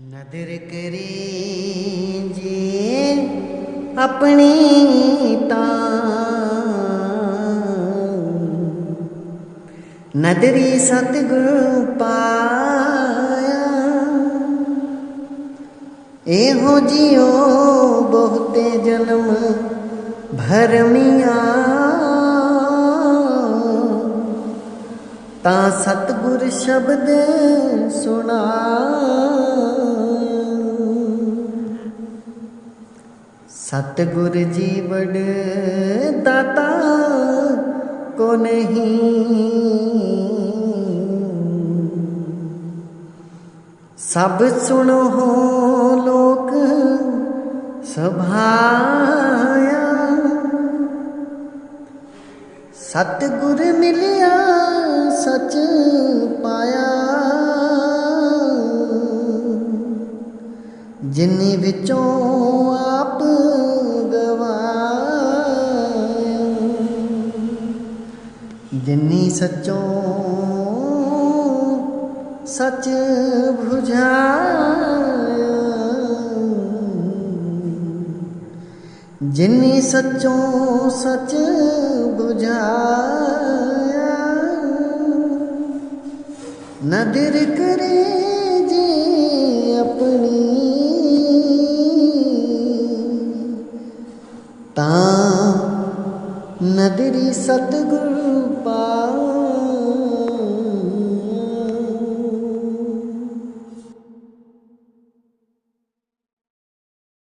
ਨਦਰ ਕਰੀ ਜੀ ਆਪਣੀ ਤਾਂ। ਨਦਰੀ ਸਤਿਗੁਰ ਪਾਇਆ। ਇਹੋ ਜਿਉ ਬਹੁਤੇ ਜਨਮ ਭਰਮੀਆਂ ਤਾਂ ਸਤਿਗੁਰ ਸ਼ਬਦ ਸੁਣਾ। ਸਤਿਗੁਰ ਜੀ ਵਡ ਦਾਤਾ ਕੋ ਨਹੀਂ। ਸਭ ਸੁਣੋ ਲੋਕ ਸਭਾਇਆ ਸਤਿਗੁਰ ਮਿਲਿਆ ਸੱਚ ਪਾਇਆ। ਜਿਨੀ ਵਿੱਚੋਂ ਆਪ ਗਵਾਇਆ। ਜਿਨੀ ਸੱਚੋਂ ਸੱਚ 부ਝਾਇਆ ਜਿਨੀ ਸੱਚੋਂ ਸੱਚ 부ਝਾਇਆ ਨਦਰ ਕਰੇ ਜੀ ਆਪਣੀ। ਤਾਂ ਨਦਰੀ ਸਤਿਗੁਰ ਪਾ